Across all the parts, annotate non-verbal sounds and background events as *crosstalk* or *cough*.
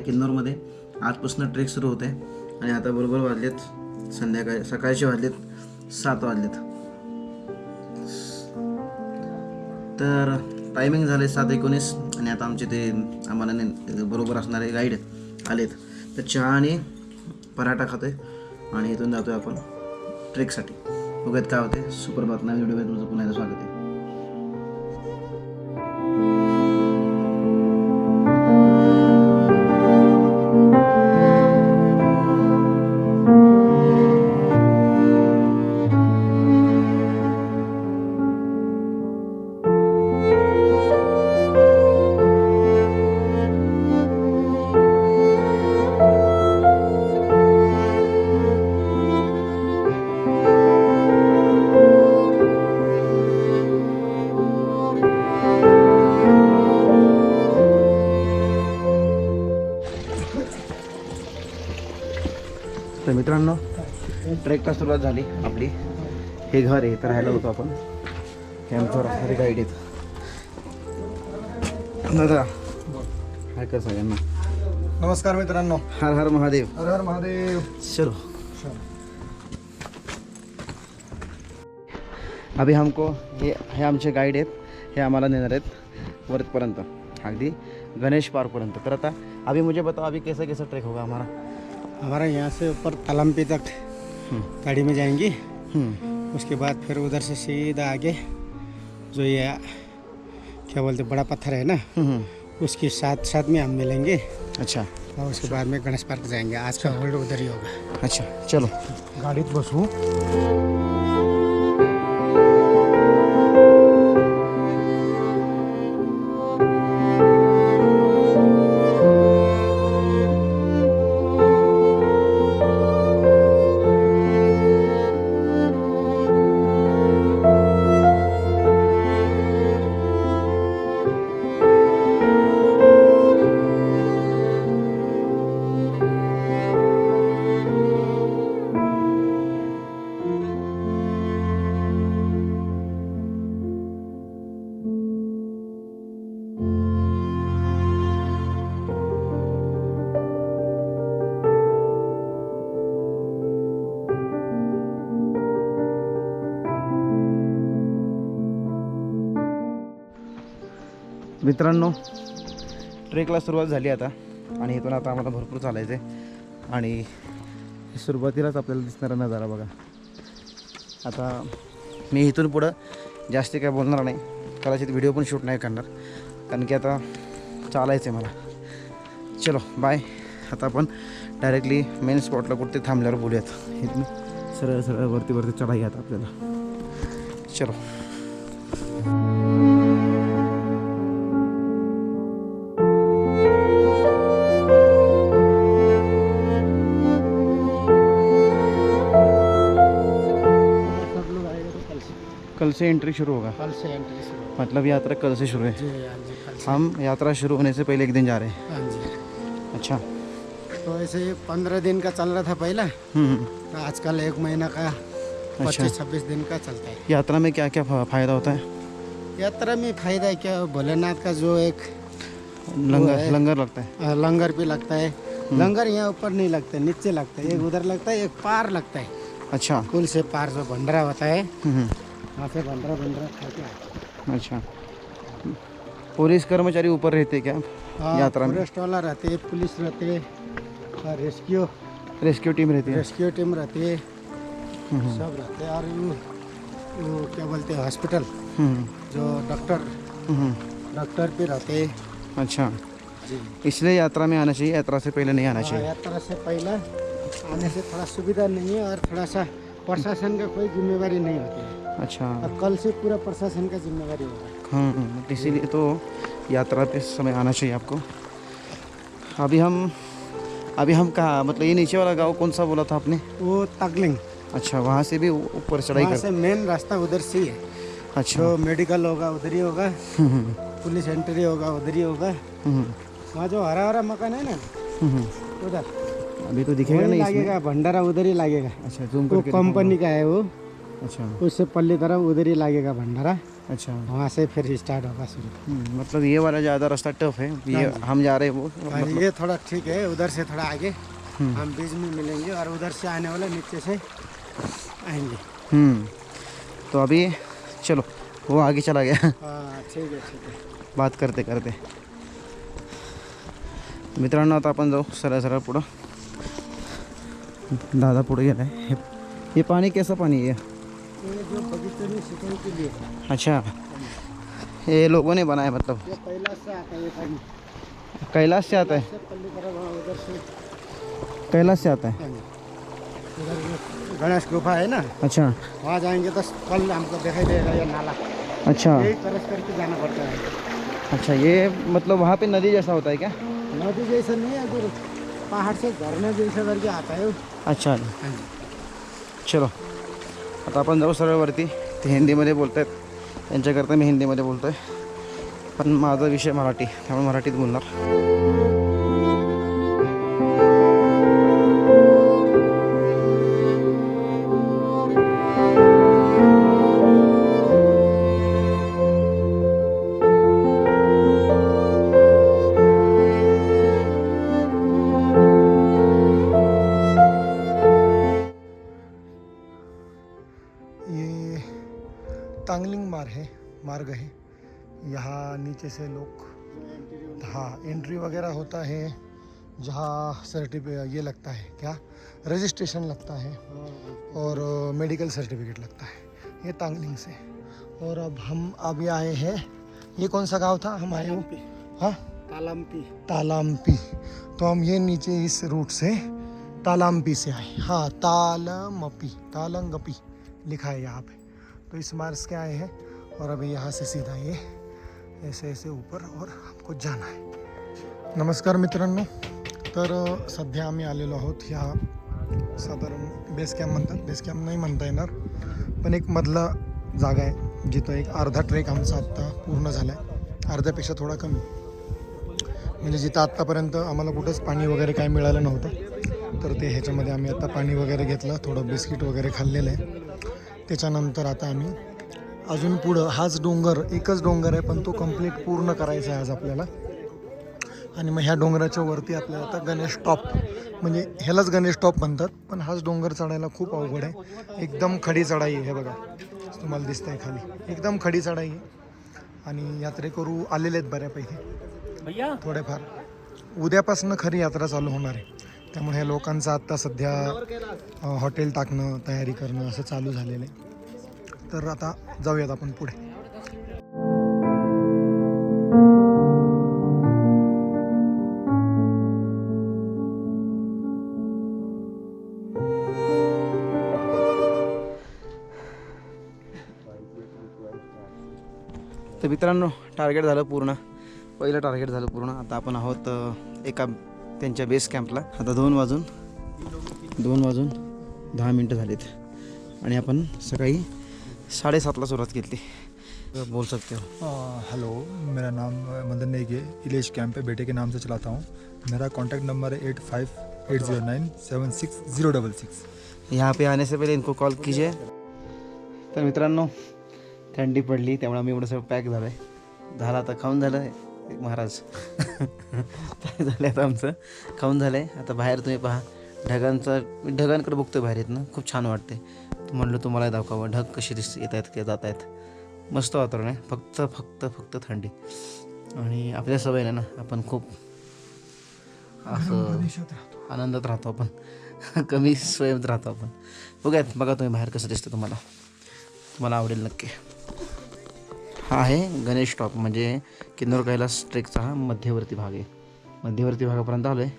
आहे किन्नौरमध्ये. आजपासून ट्रेक सुरू होते. आणि आता बरोबर वाजलेत संध्याकाळी सकाळचे वाजलेत सात वाजलेत. तर टायमिंग झाले सात एकोणीस आणि आता आमचे ते आम्हाला बरोबर असणारे गाईड आलेत. तर चहा आणि पराठा खातो आहे आणि इथून जातो आहे आपण ट्रेकसाठी. बघत काय होते सुप्रभात नवीन व्हिडिओमध्ये तुमचं पुन्हा एकदा स्वागत आहे. ट्रेकला सुरुवात झाली आपली. हे घर आहे तर राहायला होतो आपण. आमच्यावर असणारे गाईड आहेत. दादा हाय कर सगळ्यांना. नमस्कार मित्रांनो. हर हर महादेव. हर हर महादेव. चलो. अभी हमको हे हे आमचे गाईड आहेत. हे आम्हाला नेणार आहेत वरतपर्यंत. अगदी गणेश पार्कपर्यंत तर आता अभी मुझे बताओ अभी कैसा कैसा ट्रेक होगा हमारा? हमारा यहाँ से ऊपर तलम्पी तक गाड़ी में जाएँगे। हम्म, उसके बाद फिर उधर से सीधा आगे जो ये क्या बोलते बड़ा पत्थर है ना? हम्म, उसके साथ साथ में हम मिलेंगे। अच्छा। और उसके बाद में गणेश पार्क जाएँगे। आज का होल्ड उधर ही होगा। अच्छा चलो। गाड़ी तो बस बसू मित्रांनो ट्रेकला सुरुवात झाली आता. आणि इथून आता आम्हाला भरपूर चालायचं आहे आणि सुरुवातीलाच आपल्याला दिसणारा नजारा बघा. आता मी इथून पुढं जास्ती काय बोलणार नाही. कदाचित व्हिडिओ पण शूट नाही करणार. कारण की आता चालायचं आहे मला. चलो बाय आता आपण डायरेक्टली मेन स्पॉटला कुठे थांबल्यावर बोलूयात. इथून सरळ सरळ वरती वरती चढाई आता आपल्याला. चलो. कल से एंट्री शुरू होगा। कल से एंट्री शुरू मतलब यात्रा कल से शुरू है। जी हाँ जी कल से। हम यात्रा शुरू होने से पहले एक दिन जा रहे हैं। हाँ जी। अच्छा। तो ऐसे पंद्रह दिन का चल रहा था पहला। हम्म, तो आजकल एक महीना का अच्छा। पच्चीस छब्बीस दिन का चलता है। यात्रा में क्या क्या फ़ायदा होता है? यात्रा में फ़ायदा क्या? भोलेनाथ का जो एक लंगर लंगर लगता है। लंगर भी लगता है। लंगर यहाँ ऊपर नहीं लगता नीचे लगता है। एक उधर लगता है एक पार लगता है। अच्छा। कुल से पार जो भंडारा होता है हम्म, से खा के आते अच्छा। पुलिस कर्मचारी ऊपर रहते क्या? हाँ, यात्रा में? फॉरेस्ट वाला रहते पुलिस रहते रेस्क्यू रेस्क्यू टीम रहती है? रेस्क्यू टीम रहती है। हम्म, सब रहते हैं। और वो, क्या बोलते हैं हॉस्पिटल हम्म, जो डॉक्टर हम्म, डॉक्टर भी रहते। हैं अच्छा। जी। इसलिए यात्रा में आना चाहिए यात्रा से पहले नहीं आना हाँ, चाहिए? यात्रा से पहले आने से थोड़ा सुविधा नहीं है और थोड़ा सा प्रशासन का कोई जिम्मेवारी नहीं होती है। अच्छा। और कल से पूरा प्रशासन का जिम्मेवारी होगा। हाँ इसीलिए तो यात्रा पे समय आना चाहिए आपको। अभी हम अभी हम कहाँ मतलब ये नीचे वाला गाँव कौन सा बोला था आपने? वो तगलिंग अच्छा वहाँ से भी ऊपर चढ़ाई कर से मेन रास्ता उधर से ही है। अच्छा। जो मेडिकल होगा उधर ही होगा। पुलिस एंट्री होगा उधर ही होगा। वहाँ जो हरा हरा मकान है ना उधर। अभी तो दिखेगा नहीं लगेगा भंडारा उधर ही लगेगा। अच्छा जूम कंपनी का है वो। अच्छा। उससे पल्ली तरफ़ उधर ही लगेगा भंडारा। अच्छा। वहाँ से फिर स्टार्ट होगा शुरू। हम्म, मतलब ये वाला ज़्यादा रास्ता टफ है। ये हाँ हम जा रहे हैं वो मतलब ये थोड़ा ठीक है उधर से थोड़ा आगे। हम्म। हम बीच में मिलेंगे और उधर से आने वाले नीचे से आएँगे। हम्म, तो अभी चलो वो आगे चला गया। हाँ ठीक है ठीक है। बात करते करते। मित्रांनो आता आपण जाऊ सरळ सरळ पुढं। दादा पुढे गेला हे पाणी कैसा पाणी आहे? अच्छा। ये लोगों ने बनाया मतलब? ये से आता है ये पानी। कैलाश से आता है? कैलाश से आता है? जो। गणेश गुफा है ना? अच्छा। वहाँ जाएँगे तो कल हमको दिखाई देगा ये नाला। अच्छा। यही क्रॉस करके जाना पड़ता है। अच्छा ये मतलब वहाँ पे नदी जैसा होता है क्या? नदी जैसा नहीं है पहाड़ से झरने जैसा करके आता है अच्छा। हाँ चलो। आता आपण जाऊ सरळवरती. ते हिंदीमध्ये बोलत आहेत त्यांच्याकरता मी हिंदीमध्ये बोलतो आहे पण माझा विषय मराठी त्यामुळे मराठीत बोलणार. ये तांगलिंग मार्ग है मार्ग है। यहाँ नीचे से लोग हाँ एंट्री वगैरह होता है जहाँ सर्टिफिकेट ये लगता है क्या? रजिस्ट्रेशन लगता है और मेडिकल सर्टिफिकेट लगता है। ये तांगलिंग से। और अब हम अभी आए हैं। ये कौन सा गाँव था? हम आए हो? हाँ? तालमपी। तालाम्पी। तो हम ये नीचे इस रूट से तालाम्पी से आए। हाँ तालमपी तालंगपी। लिखा है यहाँ पे। तो इस मार्स के आए हैं और अभी यहाँ से सीधा ये ऐसे ऐसे ऊपर और हमको जाना आहे नमस्कार मित्रांनो तर सध्या आम्ही आलेलो आहोत ह्या साधारण बेस कॅम्प म्हणतात. बेस कॅम्प नाही म्हणता येणार पण एक मधला जागा आहे जिथं एक अर्धा ट्रेक आमचा आत्ता पूर्ण झाला आहे अर्ध्यापेक्षा थोडा कमी. म्हणजे जिथं आत्तापर्यंत आम्हाला कुठंच पाणी वगैरे काय मिळालं नव्हतं तर ते ह्याच्यामध्ये आम्ही आत्ता पाणी वगैरे घेतलं थोडं बिस्किट वगैरे खाल्लेलं आहे. त्याच्यानंतर आता आम्ही अजून पुढं हाच डोंगर एकच डोंगर आहे पण तो कंप्लीट पूर्ण करायचा आहे आज आपल्याला. आणि मग ह्या डोंगराच्या वरती आपल्याला आता गणेश टॉप म्हणजे ह्यालाच गणेश टॉप म्हणतात पण हाच डोंगर चढायला खूप अवघड आहे. एकदम खडी चढाई आहे हे बघा. तुम्हाला दिसतंय खाली. एकदम खडी चढाई आहे. आणि यात्रेकरू आलेले आहेत बऱ्यापैकी. थोडेफार. उद्यापासून खरी यात्रा चालू होणार आहे. त्यामुळे ह्या लोकांचं आत्ता सध्या हॉटेल टाकणं तयारी करणं असं चालू झालेलं आहे. तर आता जाऊयात आपण पुढे. तर मित्रांनो टार्गेट झालं पूर्ण. पहिलं टार्गेट झालं पूर्ण. आता आपण आहोत एका त्यांच्या बेस कॅम्पला आता दोन वाजून दोन वाजून दहा मिनटं झालीत. आणि आपण सकाळी साडेसातला सुरुवात केली. बोल सकते हो हेलो मेरा नाम मदन नेगी इलेश कैंप पे बेटे के नाम से चलाता हूँ. मेरा कॉन्टैक्ट नंबर है eight five eight zero nine seven six zero double six यहाँ पे आने से पहले इनको कॉल कीजिए। तर मित्रांनो थंडी पडली त्यामुळे आम्ही एवढं सगळं पॅक झालं आहे झालं आता खाऊन झालं आहे महाराज. काय झालं आता आमचं? खाऊन झालं आहे आता बाहेर तुम्ही पहा. ढगांचा मी ढगांकडे आहे बाहेर येत ना खूप छान वाटते म्हणलं तुम्हाला दाखवावं. ढग कसे दिस येत आहेत किंवा जात आहेत मस्त वातावरण आहे. फक्त फक्त फक्त थंडी. आणि आपल्या सवय ना आपण खूप असं आनंदात राहतो आपण. कमी स्वयंत राहतो आपण. बघायत. बघा तुम्ही बाहेर कसं दिसतं तुम्हाला. तुम्हाला आवडेल नक्की. हा आहे गणेश टॉप म्हणजे किन्नर कैलास ट्रेकचा हा मध्यवर्ती भाग आहे. मध्यवर्ती भागापर्यंत आलो आहे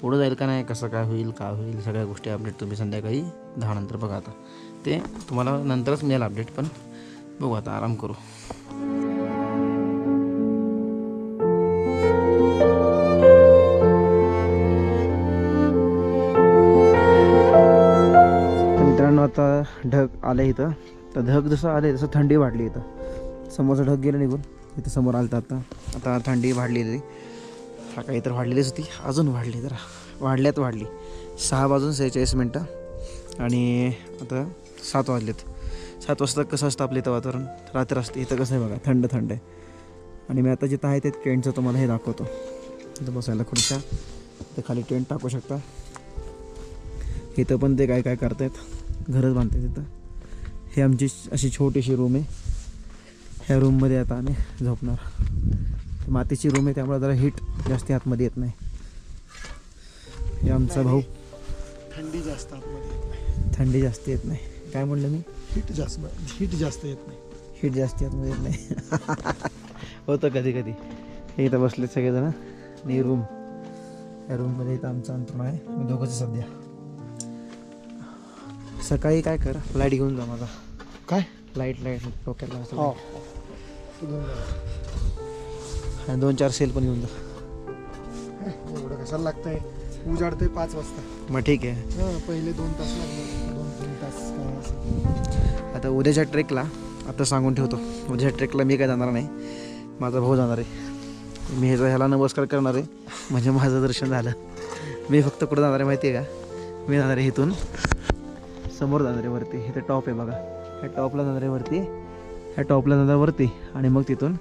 पुढं जाईल का नाही कसं काय होईल काय होईल सगळ्या गोष्टी अपडेट तुम्ही संध्याकाळी दहा नंतर बघा आता. ते तुम्हाला नंतरच मिळेल अपडेट पण बघू आता आराम करू. मित्रांनो आता ढग आले इथं. तर ढग जसं आले तसं थंडी वाढली इथं. समोरचं ढग गेलं निघून इथं समोर आलं तर आता. आता थंडी वाढलेली. सकाळी तर वाढलेलीच होती अजून वाढली जरा. वाढल्यात वाढली. सहा वाजून सेहेचाळीस मिनटं. आणि आता सात वाजलेत. सात वाजता कसं असतं आपलं इथं वातावरण? रात्र असते इथं कसं आहे बघा थंड थंड आहे. आणि मी आता जिथं आहे ते टेंटचं तुम्हाला हे दाखवतो. इथं बसायला खुर्च्या. ते खाली टेंट टाकू शकता. इथं पण ते काय काय करतायत? घरच बांधतात तिथं हे आमची अशी छोटीशी रूम आहे. ह्या रूममध्ये आता आम्ही झोपणार. मातीची रूम आहे त्यामुळे जरा हीट जास्ती आतमध्ये येत नाही. हे आमचा भाऊ. थंडी जास्त आतमध्ये येत नाही. थंडी जास्त येत नाही. काय म्हणलं मी? हीट जास्त हीट जास्त येत नाही. हीट जास्त आतमध्ये येत नाही. *laughs* होतं कधी कधी. हे इथं बसले सगळेजण. आणि रूम या रूममध्ये इथं आमचं अंतरण आहे. मी दोघंच सध्या. सकाळी काय कर? लाइट घेऊन जा माझा काय? लाइट लाइट डोक्याला आणि दोन चार सेल पण घेऊन जा. एवढं कशाला लागतंय? उजाडते पाच वाजता. मग ठीक आहे. हां पहिले दोन तास लागले. दोन तीन तास काय. आता उद्याच्या ट्रेकला आता सांगून ठेवतो. उद्याच्या ट्रेकला मी काय जाणार नाही. माझा भाऊ जाणार आहे. मी ह्याचा ह्याला नमस्कार करणार आहे. म्हणजे माझं दर्शन झालं. मी फक्त कुठं जाणार आहे माहिती आहे का? मी जाणार आहे इथून. समोर जाणार आहे वरती. इथे टॉप आहे बघा. ह्या टॉपला जाणार आहे वरती. ह्या टॉपला जाणार वरती आणि मग तिथून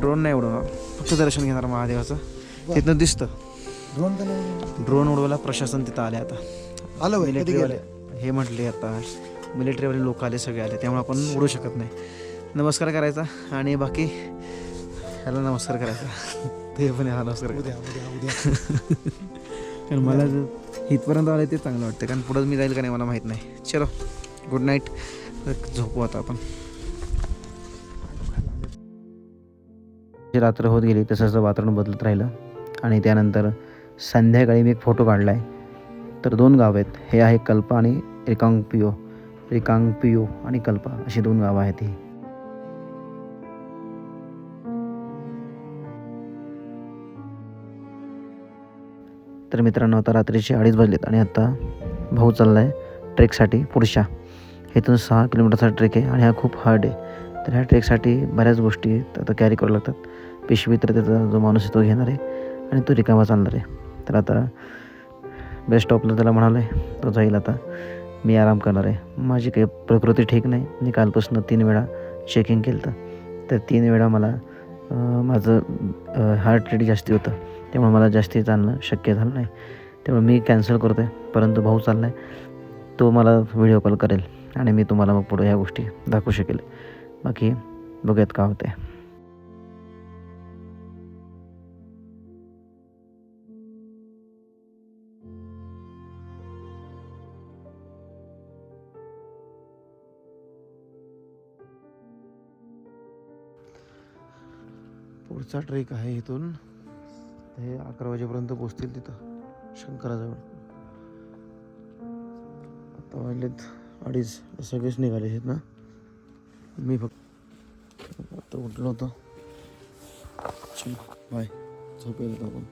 ड्रोन नाही उडवणार. फक्त दर्शन घेणार महादेवाचं. तिथनं दिसतं. ड्रोन ड्रोन उडवायला प्रशासन तिथं आले आता. आलं मिलिटरीवाले हे म्हटले आता. मिलिटरीवाले लोक आले सगळे आले. त्यामुळे आपण उडू शकत नाही. नमस्कार करायचा आणि बाकी ह्याला नमस्कार करायचा. ते पण ह्याला नमस्कार *laughs* कारण मला जर इथपर्यंत आलं ते चांगलं वाटतं. कारण पुढं मी जाईल का नाही मला माहीत नाही. चलो गुड नाईट झोपू आता आपण. रात्र होत गेली तसंच वातावरण बदलत राहिलं. आणि त्यानंतर संध्याकाळी मी एक फोटो काढला आहे तर दोन गाव आहेत. हे आहे कल्पा आणि रिकांगपिओ. रिकांगपिओ आणि कल्पा अशी दोन गावं आहेत ही. तर मित्रांनो आता रात्रीचे अडीच वाजलेत आणि आता भाऊ चालला आहे ट्रेकसाठी पुढच्या. इथून सहा किलोमीटरचा ट्रेक आहे आणि हा खूप हार्ड आहे. तर ह्या ट्रेकसाठी बऱ्याच गोष्टी आता कॅरी करावं लागतात. पिशवी तर त्याचा जो माणूस आहे तो घेणार आहे आणि तो रिकामा चालणार आहे. तर आता बेस्ट स्टॉपला त्याला म्हणालो आहे तो जाईल आता. मी आराम करणार आहे. माझी काही प्रकृती ठीक नाही. मी कालपासून तीन वेळा चेकिंग केलं तर तर तीन वेळा मला माझं हार्ट रेट जास्ती होतं. त्यामुळे मला जास्ती चालणं शक्य झालं नाही. त्यामुळे मी कॅन्सल करतो आहे परंतु भाऊ चालला आहे तो मला व्हिडिओ कॉल करेल. आणि मी तुम्हाला मग पुढे ह्या गोष्टी दाखवू शकेल. बाकी बघूयात का होते पुढचा ट्रेक आहे इथून. हे अकरा वाजेपर्यंत पोचतील तिथं शंकराजवळ. आता वाजलेत अडीच. सगळेच निघाले आहेत ना? मी फक्त आता उठलो होतो. चल बाय झोपेल आपण.